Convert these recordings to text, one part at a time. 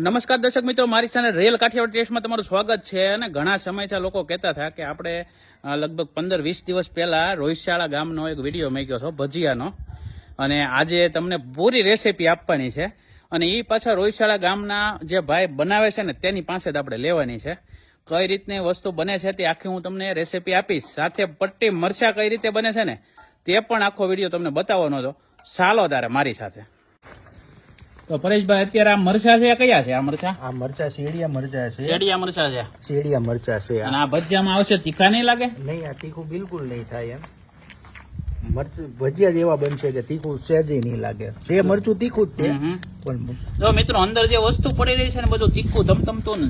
નમસ્કાર દર્શક મિત્રો, મારી સાથે રેલ કાઠિયાવાડ ટેસ્ટમાં તમારું સ્વાગત છે અને ઘણા સમયથી લોકો કહેતા હતા કે આપણે લગભગ પંદર વીસ દિવસ પહેલા રોહિશાળા ગામનો એક વીડિયો મૂક્યો છો ભજીયાનો. અને આજે તમને પૂરી રેસીપી આપવાની છે. અને એ પાછા રોહિશાળા ગામના જે ભાઈ બનાવે છે ને, તેની પાસે જ આપણે લેવાની છે. કઈ રીતની વસ્તુ બને છે તે આખી હું તમને રેસીપી આપીશ. સાથે પટ્ટી મરચા કઈ રીતે બને છે ને, તે પણ આખો વીડિયો તમને બતાવવાનો હતો. ચાલો તારે મારી સાથે. તો પરેશભાઈ અત્યારે આ મરચા છે કયા છે આ મરચા? આ મરચા શેડિયા મરચા છે. શેડિયા મરચા છે. શેડિયા મરચા છે અને આ ભજીયામાં આવશે તીખા નહીં લાગે? નહીં આ તીખું બિલકુલ નહીં થાય એમ. મરચું ભજીયા જ એવા બનશે કે તીખું સહેજે નહીં લાગે. છે મરચું તીખું જ છે પણ જો મિત્રો અંદર જે વસ્તુ પડી રહી છે ને બધું તીખું ધમધમતું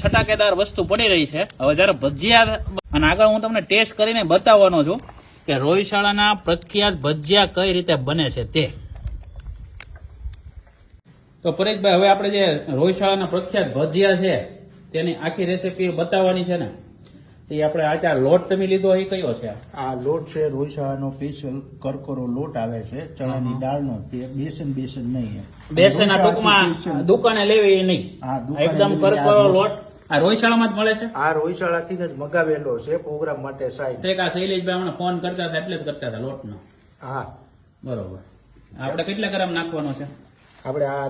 છટાકેદાર વસ્તુ પડી રહી છે. હવે જયારે ભજીયા અને આગળ હું તમને ટેસ્ટ કરીને બતાવવાનો છું કે રોહિશાળાના પ્રખ્યાત ભજીયા કઈ રીતે બને છે તે. તો પરેશભાઈ હવે આપણે જે રોહિશાળાના પ્રખ્યાત ભજીયા છે તેની આખી રેસીપી બતાવવાની છે ને? તે આપણે આ ચાર લોટ તમે લીધો એ કયો છે? આ લોટ છે રોહિશાળાનો સ્પેશિયલ કરકરો લોટ આવે છે ચણાની દાળનો તે બેસન બેસન નહીં બેસન આ ટૂંકમાં દુકાને લેવી એ નહીં. હા, એકદમ કરકરો લોટ. લોટ. આ રોહિશાળામાં જ મળે છે? આ રોહિશાળાથી જ મગાવેલો છે પ્રોગ્રામ માટે સાહેબ એક આ શૈલેષભાઈ હમણાં ફોન કરતા હતા એટલે જ કરતા હતા લોટનો. હા. બરોબર. આપણે કેટલા ગ્રામ નાખવાનો છે? આપણે આ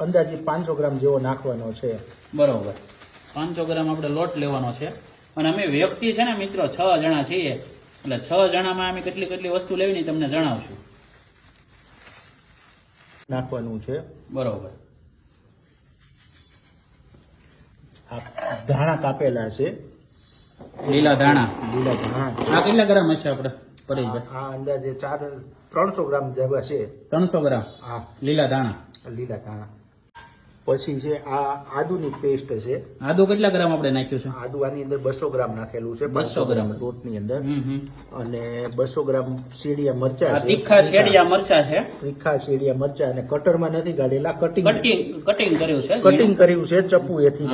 અંદાજે પાંચસો ગ્રામ જેવો નાખવાનો છે. બરોબર. પાંચસો ગ્રામ આપણે લોટ લેવાનો છે. અને અમે વ્યક્તિ છે ને મિત્રો છ જણા છીએ. એટલે છ જણામાં અમે કેટલી કેટલી વસ્તુ લેવી તમને જણાવશું. નાખવાનું છે. બરોબર. ધાણા કાપેલા છે. લીલા ધાણા. લીલા ધાણા. આ કેટલા ગ્રામ હશે આપણે? પરેશભાઈ આ અંદાજે ચાર ત્રણસો ગ્રામ જેવા છે. ત્રણસો ગ્રામ? લીલા દાણા લીલા દાણા પછી છે આ આદુની પેસ્ટ છે આદુ કેટલા ગ્રામ આપણે નાખ્યું છે? આદુ આની અંદર બસો ગ્રામ નાખેલું છે બસો ગ્રામ. લોટની અંદર. અને બસો ગ્રામ શેડિયા મરચા છે. તીખા શેડિયા મરચા છે? તીખા શેડિયા મરચા. અને કટરમાં નથી કાઢેલા કટિંગ. કટિંગ કટિંગ કર્યું છે? કટિંગ કર્યું છે ચપ્પુ એથી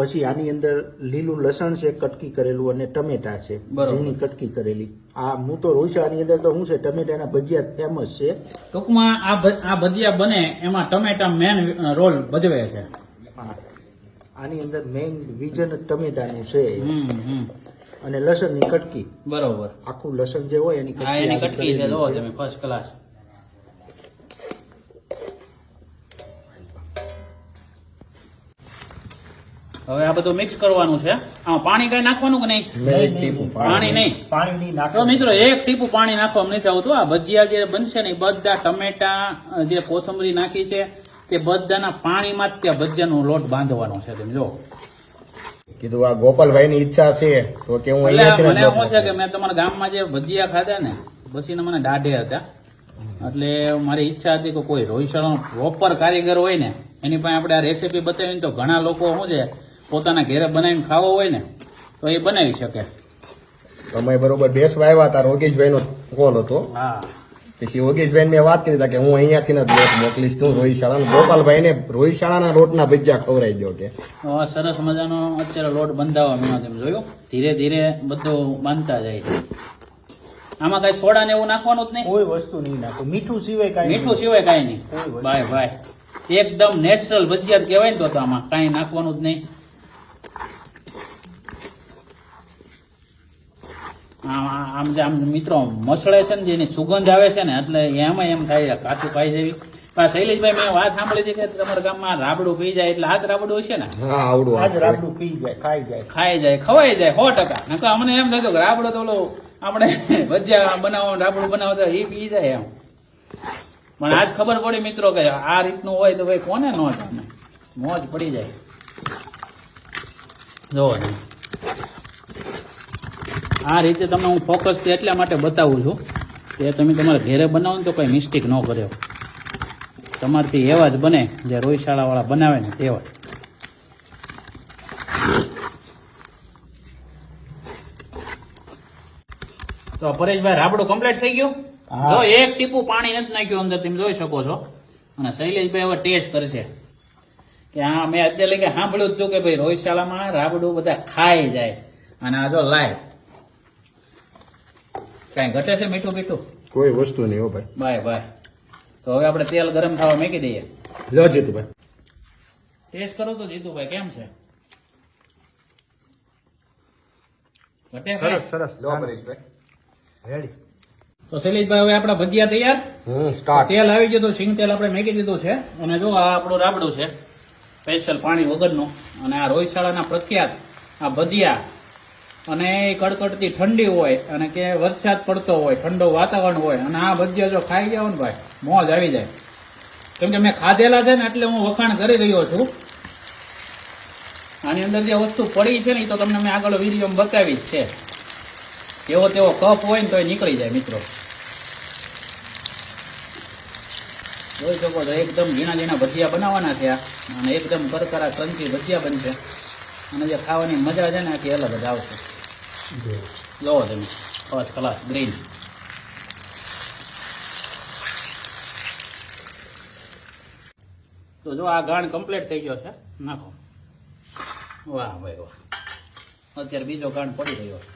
પછી આની અંદર લીલું લસણ છે કટકી કરેલું અને ટમેટા છે. ઝીણી કટકી કરેલી. આ હું તો રોયસાની અંદર તો શું છે ટમેટાના ભજીયા ફેમસ છે. ટૂંકમાં આ આ ભજીયા બને એમાં ટમેટા મેન રોલ ભજવે છે. આની અંદર મેઇન વિઝન ટમેટાનું છે. અને લસણની કટકી. બરોબર. આખું લસણ જે હોય એની આ એની કટકી કટકી છે તમે ફર્સ્ટ ક્લાસ હવે આ બધું મિક્સ કરવાનું છે. આમાં પાણી કઈ નાખવાનું કે નહીં? પાણી નહીં. પાણી નહીં નાખો મિત્રો એક ટીપું પાણી નાખવા નથી આવતું. આ ભજીયા જે બનશે ને બધા ટમેટા જે કોથમરી નાખી છે તે બધાના પાણીમાં જ ત્યાં ભજીયાનો લોટ બાંધવાનો છે તમે જો. કીધું આ ગોપાલભાઈ ની ઈચ્છા છે તો કે હું મને શું છે કે મેં તમારા ગામમાં જે ભજીયા ખાધા ને પછી મને દાઢે હતા. એટલે મારી ઈચ્છા હતી કે કોઈ રોહિશાળાનો પ્રોપર કારીગર હોય ને એની પાસે આપણે આ રેસીપી બતાવીને તો ઘણા લોકો શું છે પોતાના ઘરે બનાવીને ખાવો હોય ને તો એ બનાવી શકે. તમે બરોબર બેસવા આવ્યા હતા રોગેશભાઈ નો કોલ હતો. હા. પછી યોગેશભાઈ મેં વાત કરી હતા કે હું અહીંયાથી જ લોટ મોકલીશ તું રોહિશાળા ગોપાલભાઈ ને રોહિશાળાના રોટના ભજીયા ખવડાવી દો કે. આ સરસ મજાનો અત્યારે લોટ બંધાવા તેમ તમે જોયું? ધીરે ધીરે બધું બાંધતા જાય છે. આમાં કઈ સોડા ને એવું નાખવાનું જ નહીં? કોઈ વસ્તુ નહીં નાખો. મીઠું સિવાય કાંઈ મીઠું સિવાય કાંઈ નહીં. ભાઈ ભાઈ બાય બાય એકદમ નેચરલ ભજીયા જ કહેવાય ને તો તો આમાં કાંઈ નાખવાનું જ નહીં. આમ આમ જે આમ મિત્રો મસળે છે ને જેની સુગંધ આવે છે ને એટલે એમાં એમ થાય કે કાચું પાઈ જેવી. પણ શૈલેષભાઈ મેં વાત સાંભળી હતી કે તમારા ગામમાં રાબડું પી જાય એટલે હાથ રાબડું હશે ને? આવડું આજ રાબડું પી જાય ખાઈ જાય. ખાઈ જાય ખવાઈ જાય સો ટકા. નકર અમને એમ થતું કે રાબડો તો ઓલો આપણે ભજીયા બનાવો રાબડું બનાવો તો એ પી જાય એમ. પણ આજ ખબર પડી મિત્રો કે આ રીતનું હોય તો ભાઈ કોને નો જામે મોજ પડી જાય. જોવો. આ રીતે તમને હું ફોકસ એટલા માટે બતાવું છું કે તમે તમારા ઘેરે બનાવો ને તો કોઈ મિસ્ટેક ન કર્યો. તમારથી એવા જ બને જે રોહિશાળાવાળા બનાવે ને તેવા તો પરેશભાઈ રાબડું કમ્પ્લીટ થઈ ગયું. જો એક ટીપું પાણી નથી નાખ્યું અંદર તમે જોઈ શકો છો. અને શૈલેષભાઈ હવે ટેસ્ટ કરશે. કે હા મેં અત્યારે સાંભળ્યું જ હતું કે ભાઈ રોહિશાળામાં રાબડું બધા ખાઈ જાય. અને આ જો લાય. કાંઈ ઘટે છે મીઠું મીઠું કોઈ વસ્તુ નહીં હો ભાઈ. Bye bye. તો હવે આપણે તેલ ગરમ થવા મૂકી દઈએ. લો જીતુભાઈ. ટેસ્ટ કરો તો જીતુભાઈ કેમ છે? ઘટે સરસ સરસ. લો પરેશભાઈ. રેડી તો શૈલેષભાઈ હવે આપણા ભજીયા તૈયાર? હમ તેલ આવી ગયું તો સિંગ તેલ આપણે મેકી દીધું છે. અને જો આ આપણું રાબડું છે સ્પેશિયલ પાણી વગરનું. અને આ રોહિશાળાના પ્રખ્યાત આ ભજીયા અને એ કડકડતી ઠંડી હોય અને કે વરસાદ પડતો હોય, ઠંડો વાતાવરણ હોય અને આ ભજીયા જો ખાઈ જાવ ને ભાઈ, મોજ આવી જાય. કેમ કે મેં ખાધેલા છે ને એટલે હું વખાણ કરી રહ્યો છું. આની અંદર જે વસ્તુ પડી છે ને તો તમને મેં આગળ વિડીયોમાં બતાવી જ છે. એવો તેવો કફ હોય ને તો એ નીકળી જાય મિત્રો. જોઈ શકો છો, એકદમ ઝીણા ઝીણા ભજીયા બનાવવાના છે અને એકદમ કરકરા ક્રંચી ભજીયા બનશે. અને જે ખાવાની મજા છે ને આખી અલગ જ આવશે. જોવો તમે ફર્સ્ટ ક્લાસ ગ્રીન તો જો આ ગાણ કમ્પ્લીટ થઈ ગયો છે. નાખો. વાહ ભાઈ વાહ. અત્યારે બીજો ગાણ પડી રહ્યો છે.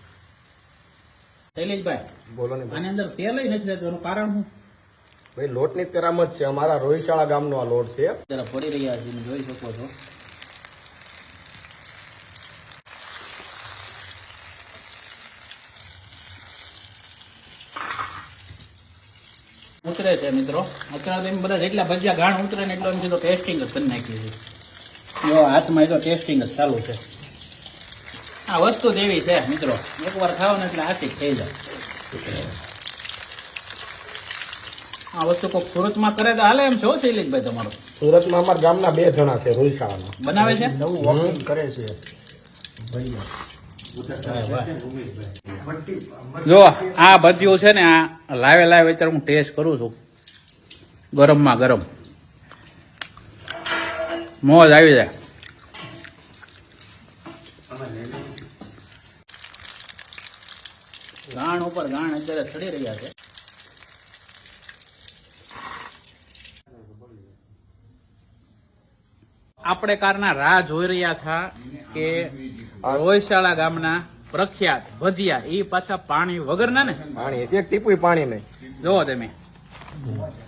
શૈલેષભાઈ બોલો ને આની અંદર તેલ નથી રહેતું. એનું કારણ શું? ભાઈ લોટની જ કરામત છે. અમારા રોહિશાળા ગામનો આ લોટ છે. જરા પડી રહ્યા છે જોઈ શકો છો. ઉતરે છે મિત્રો. અત્યારે તો એમ બધા જેટલા ભજીયા ગાણ ઉતરે ને એટલો એમ કીધું ટેસ્ટિંગ જ કરી નાખીએ છીએ. જો હાથમાં એ તો ટેસ્ટિંગ જ ચાલુ છે. આ વસ્તુ જ એવી છે મિત્રો. એકવાર ખાવ ને એટલે હાથી થઈ જાય. આ વસ્તુ કોઈ સુરતમાં કરે તો હાલે એમ છો શૈલેષભાઈ તમારો. સુરતમાં અમારા ગામના બે જણા છે રોહિશાળાના બનાવે છે? નવું વોકિંગ કરે છે. ભૈયા. જો આ ભજીયું છે ને આ લાવે લાવે અત્યારે હું ટેસ્ટ કરું છું. ગરમમાં ગરમ. મોજ આવી જાય. ગાણ ઉપર ગાણ અત્યારે ચડી રહ્યા છે. આપણે કારના રાહ જોઈ રહ્યા હતા કે રોયશાળા ગામના પ્રખ્યાત ભજીયા એ પાછા પાણી વગરના ને? પાણી એક ટીપુય પાણી નહીં. જોવો તમે.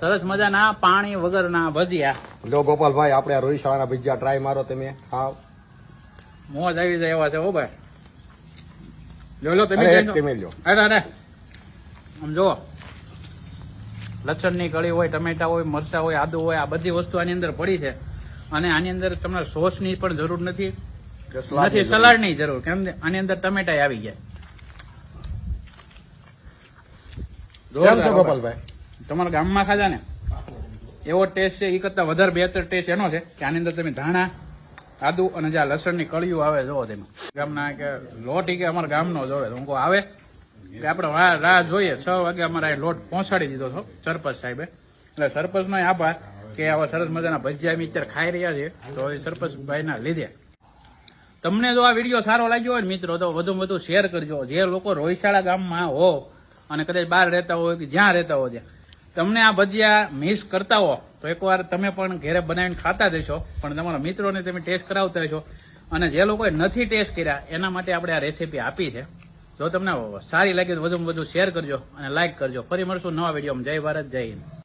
સરસ મજાના પાણી વગરના ભજીયા. લો ગોપાલભાઈ આપણે આ રોહિશાળાના ભજીયા ટ્રાય મારો તમે. ખાવ મોજ આવી જાય એવા છે હો ભાઈ. લો લો તમે તમે લ્યો. અરે અરે. આમ જુઓ. લસણની કળી હોય ટમેટા હોય મરચા હોય આદુ હોય આ બધી વસ્તુ આની અંદર પડી છે. અને આની અંદર તમારે સોસની પણ જરૂર નથી. કે સલાડની જરૂર. કેમ આની અંદર ટમેટા આવી ગયા. છો. ગોપાલભાઈ? તમારા ગામમાં ખાધા ને? એવો ટેસ્ટ છે એ કરતા વધારે બેહતર ટેસ્ટ એનો છે કે આની અંદર તમે ધાણા આદુ અને જે લસણની કળીઓ આવે જોવો તેમાં. ગામના કે લોટ કે અમારા ગામનો જોવે તો હું આવે. કે આપણે રાહ જોઈએ. છ વાગે અમારે લોટ પહોંચાડી દીધો છો સરપંચ સાહેબે. એટલે સરપંચનો આભાર કે આવા સરસ મજાના ભજીયા અમે અત્યારે ખાઈ રહ્યા છીએ. તો એ સરપંચભાઈના લીધે. તમને જો આ વીડિયો સારો લાગ્યો હોય મિત્રો, તો વધુ વધુ શેર કરજો. જે લોકો રોહિશાળા ગામમાં હો અને કદાચ બહાર રહેતા હોય કે જ્યાં રહેતા હોય તમને આ ભજીયા મિસ કરતા હો, તો એકવાર તમે પણ ઘરે બનાવીને ખાતા દેશો પણ તમારા મિત્રોને તમે ટેસ્ટ કરાવતા હશો અને જે લોકોએ નથી ટેસ્ટ કર્યા, એના માટે આપણે આ રેસીપી આપી છે. જો તમને સારી લાગે તો વધુમાં વધુ શેર કરજો અને લાઇક કરજો. ફરી મળશું નવા વિડીયોમાં. જય ભારત, જય હિન્દ.